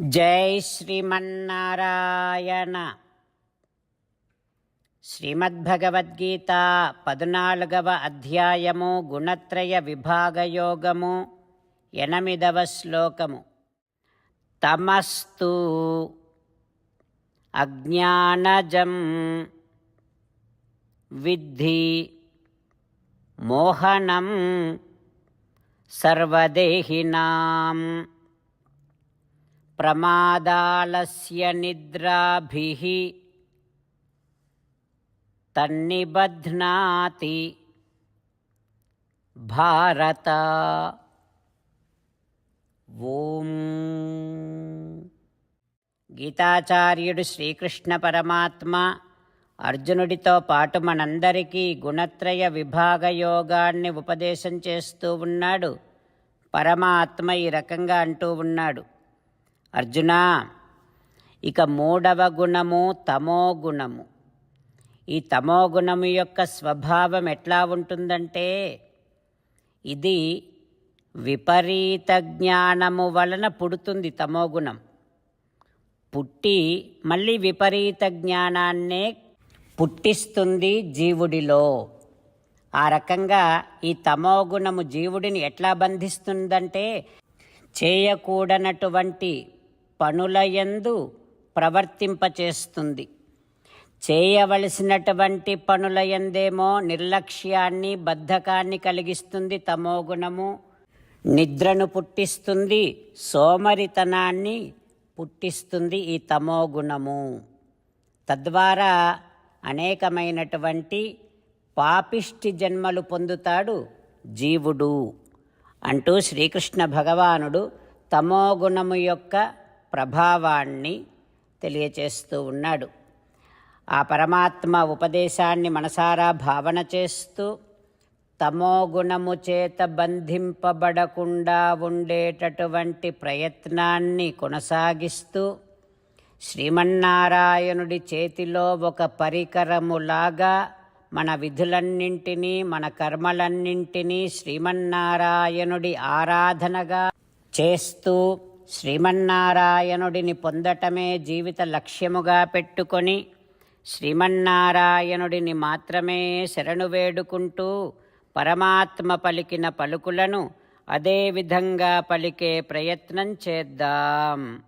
జై శ్రీమన్నారాయణ. శ్రీమద్భగవద్గీత పద్నాలుగవ అధ్యాయము గుణత్రయ విభాగయోగము ఎనిమిదవ శ్లోకము. తమస్తు అజ్ఞానజం విద్ధి మోహనం సర్వదేహినాం. ప్రమాదాలస్య నిద్రాభిः తన్నిబధ్నాతి భారత. ఓం. గీతాచార్యుడు శ్రీకృష్ణ పరమాత్మ అర్జునుడితో పాటు మనందరికీ గుణత్రయ విభాగ యోగాన్ని ఉపదేశం చేస్తూ ఉన్నాడు. పరమాత్మ ఈ రకంగా అంటూ ఉన్నాడు. అర్జున ఇక మూడవ గుణము తమో గుణము. ఈ తమో గుణము యొక్క స్వభావం ఎట్లా ఉంటుందంటే ఇది విపరీత జ్ఞానము వలన పుడుతుంది తమోగుణం పుట్టి మళ్ళీ విపరీత జ్ఞానాన్నే పుట్టిస్తుంది జీవుడిలో. ఆ రకంగా ఈ తమోగుణము జీవుడిని ఎట్లా బంధిస్తుందంటే చేయకూడనటువంటి పనులయందు ప్రవర్తింపచేస్తుంది. చేయవలసినటువంటి పనులయందేమో నిర్లక్ష్యాన్ని బద్ధకాన్ని కలిగిస్తుంది తమోగుణము నిద్రను పుట్టిస్తుంది సోమరితనాన్ని పుట్టిస్తుంది ఈ తమోగుణము. తద్వారా అనేకమైనటువంటి పాపిష్టి జన్మలు పొందుతాడు జీవుడు. అంటూ శ్రీకృష్ణ భగవానుడు తమోగుణము యొక్క ప్రభావాన్ని తెలియచేస్తూ ఉన్నాడు. ఆ పరమాత్మ ఉపదేశాన్ని మనసారా భావన చేస్తూ తమోగుణము చేత బంధింపబడకుండా ఉండేటటువంటి ప్రయత్నాన్ని కొనసాగిస్తూ శ్రీమన్నారాయణుడి చేతిలో ఒక పరికరములాగా మన విధులన్నింటినీ మన కర్మలన్నింటినీ శ్రీమన్నారాయణుడి ఆరాధనగా చేస్తూ శ్రీమన్నారాయణుడిని పొందటమే జీవిత లక్ష్యముగా పెట్టుకొని శ్రీమన్నారాయణుడిని మాత్రమే శరణు వేడుకుంటూ పరమాత్మ పలికిన పలుకులను అదేవిధంగా పలికే ప్రయత్నం చేద్దాం.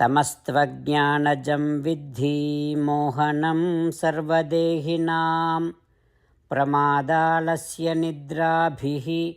తమస్త్వజ్ఞానజం విద్ధి మోహనం సర్వదేహినాం. ప్రమాదాలస్య నిద్రాభి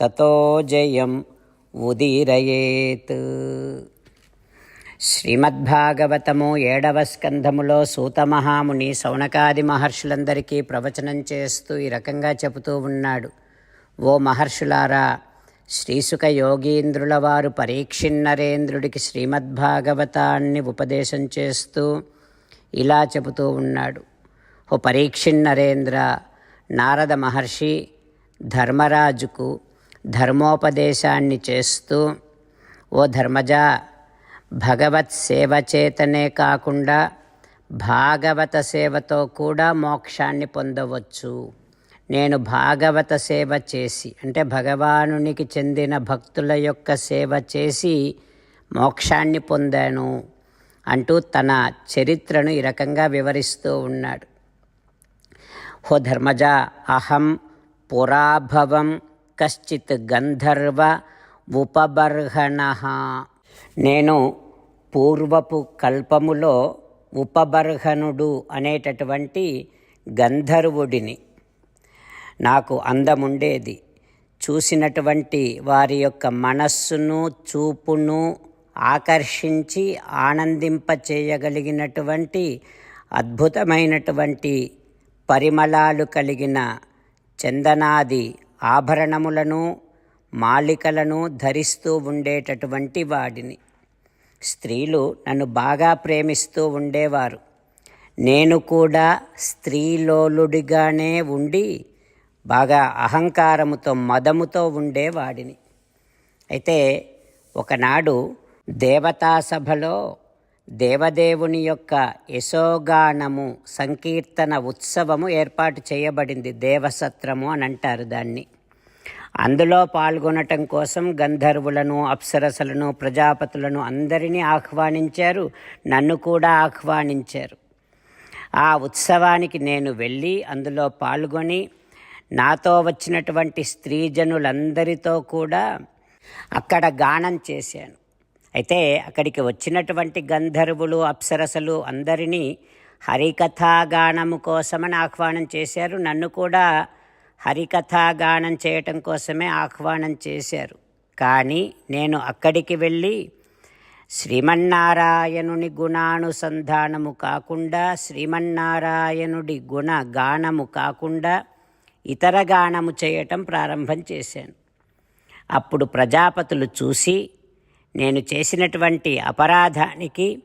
తతో జయం ఉదీరయేత్. శ్రీమద్భాగవతము ఏడవ స్కంధములో సూతమహాముని సౌనకాది మహర్షులందరికీ ప్రవచనం చేస్తూ ఈ రకంగా చెబుతూ ఉన్నాడు. ఓ మహర్షులారా శ్రీసుక యోగీంద్రుల వారు పరీక్షిన్నరేంద్రుడికి శ్రీమద్భాగవతాన్ని ఉపదేశం చేస్తూ ఇలా చెబుతూ ఉన్నాడు. ఓ పరీక్షిన్నరేంద్ర నారద మహర్షి ధర్మరాజుకు ధర్మోపదేశాన్ని చేస్తూ ఓ ధర్మజ భగవత్ సేవ చేతనే కాకుండా భాగవత సేవతో కూడా మోక్షాన్ని పొందవచ్చు. నేను భాగవత సేవ చేసి అంటే భగవానునికి చెందిన భక్తుల యొక్క సేవ చేసి మోక్షాన్ని పొందాను అంటూ తన చరిత్రను ఈ రకంగా వివరిస్తూ ఉన్నాడు. హో ధర్మజ అహం పురాభవం కశ్చిత్ గంధర్వ ఉపబర్హణ. నేను పూర్వపు కల్పములో ఉపబర్హనుడు అనేటటువంటి గంధర్వుడిని. నాకు అందముండేది. చూసినటువంటి వారి యొక్క మనస్సును చూపును ఆకర్షించి ఆనందింపచేయగలిగినటువంటి అద్భుతమైనటువంటి పరిమళాలు కలిగిన చందనాది ఆభరణములను మాలికలను ధరిస్తూ ఉండేటటువంటి వాడిని. స్త్రీలు నన్ను బాగా ప్రేమిస్తూ ఉండేవారు. నేను కూడా స్త్రీలోలుడిగానే ఉండి బాగా అహంకారముతో మదముతో ఉండేవాడిని. అయితే ఒకనాడు దేవతా సభలో దేవదేవుని యొక్క యశోగానము సంకీర్తన ఉత్సవము ఏర్పాటు చేయబడింది దేవసత్రము అని అంటారు దాన్ని. అందులో పాల్గొనటం కోసం గంధర్వులను అప్సరసలను ప్రజాపతులను అందరినీ ఆహ్వానించారు. నన్ను కూడా ఆహ్వానించారు. ఆ ఉత్సవానికి నేను వెళ్ళి అందులో పాల్గొని నాతో వచ్చినటువంటి స్త్రీజనులందరితో కూడా అక్కడ గానం చేశాను. అయితే అక్కడికి వచ్చినటువంటి గంధర్వులు అప్సరసలు అందరినీ హరికథాగానము కోసమని ఆహ్వానం చేశారు. నన్ను కూడా హరికథాగానం చేయటం కోసమే ఆహ్వానం చేశారు. కానీ నేను అక్కడికి వెళ్ళి శ్రీమన్నారాయణుని గుణానుసంధానము కాకుండా శ్రీమన్నారాయణుడి గుణ గానము కాకుండా ఇతర గానము చేయటం ప్రారంభం చేశాను. అప్పుడు ప్రజాపతులు చూసి నేను చేసినటువంటి అపరాధానికి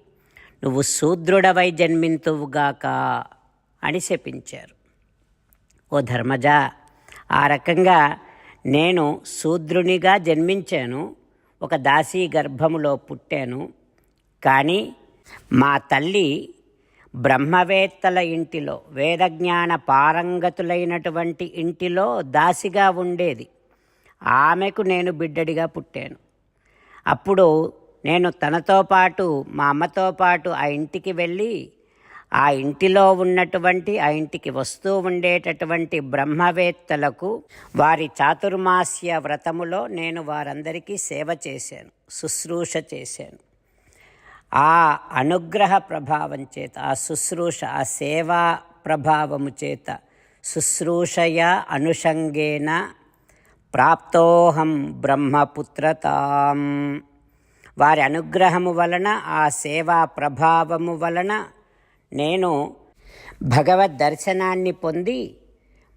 నువ్వు శూద్రుడవై జన్మింతువుగాక అని శపించారు. ఓ ధర్మజ ఆ రకంగా నేను శూద్రునిగా జన్మించాను ఒక దాసీ గర్భములో పుట్టాను. కానీ మా తల్లి బ్రహ్మవేత్తల ఇంటిలో వేదజ్ఞాన పారంగతులైనటువంటి ఇంటిలో దాసిగా ఉండేది. ఆమెకు నేను బిడ్డడిగా పుట్టాను. అప్పుడు నేను తనతో పాటు మా అమ్మతో పాటు ఆ ఇంటికి వెళ్ళి ఆ ఇంటిలో ఉన్నటువంటి ఆ ఇంటికి వస్తూ ఉండేటటువంటి బ్రహ్మవేత్తలకు వారి చాతుర్మాస్య వ్రతములో నేను వారందరికీ సేవ చేశాను శుశ్రూష చేశాను. ఆ అనుగ్రహ ప్రభావం చేత ఆ శుశ్రూష ఆ సేవా ప్రభావము చేత శుశ్రూషయ అనుషంగేన ప్రాప్తోహం బ్రహ్మపుత్రతాం. వారి అనుగ్రహము వలన ఆ సేవా ప్రభావము వలన నేను భగవద్ దర్శనాన్ని పొంది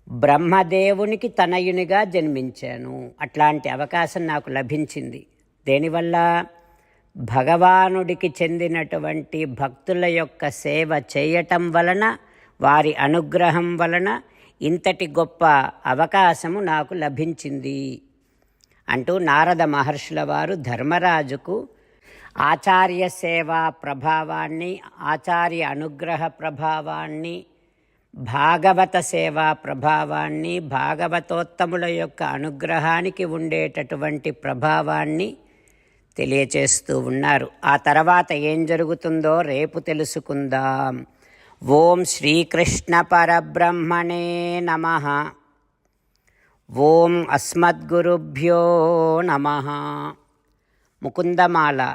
బ్రహ్మదేవునికి తనయునిగా జన్మించాను. అట్లాంటి అవకాశం నాకు లభించింది. దేనివల్ల? భగవానుడికి చెందినటువంటి భక్తుల యొక్క సేవ చేయటం వలన వారి అనుగ్రహం వలన ఇంతటి గొప్ప అవకాశము నాకు లభించింది. అంటూ నారద మహర్షుల వారు ధర్మరాజుకు ఆచార్య సేవా ప్రభావాన్ని ఆచార్య అనుగ్రహ ప్రభావాన్ని భాగవత సేవా ప్రభావాన్ని భాగవతోత్తముల యొక్క అనుగ్రహానికి ఉండేటటువంటి ప్రభావాన్ని తెలియచేస్తూ ఉన్నారు. ఆ తర్వాత ఏం జరుగుతుందో రేపు తెలుసుకుందాం. ఓం శ్రీకృష్ణ పరబ్రహ్మణే నమ. ఓం అస్మద్గురుభ్యో నమ. ముకుందమాల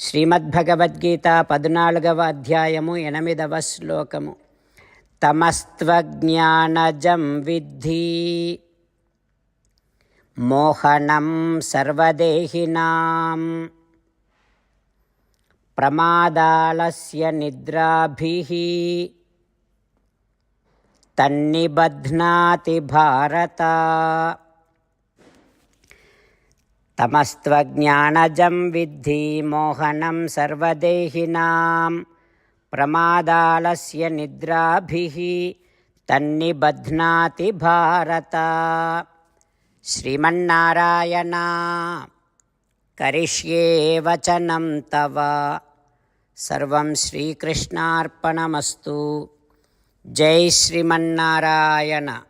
శ్రీమద్భగవద్గీత పద్నాలుగవ అధ్యాయము ఎనిమిదవ శ్లోకము. తమస్త్వజ్ఞానజం విద్ధి. మోహనం సర్వదేహినాం. ప్రమాదాలస్య నిద్రాభి. తన్నిబధ్నాతి భారత. తమస్త్వజ్ఞానజం విద్ధి మోహనం సర్వదేహినాం ప్రమాదాలస్య నిద్రాభిः తన్నిబధ్నాతి భారత. శ్రీమన్నారాయణ కరిష్యే వచనం తవ. సర్వం శ్రీకృష్ణార్పణమస్తు. జై శ్రీమన్నారాయణ.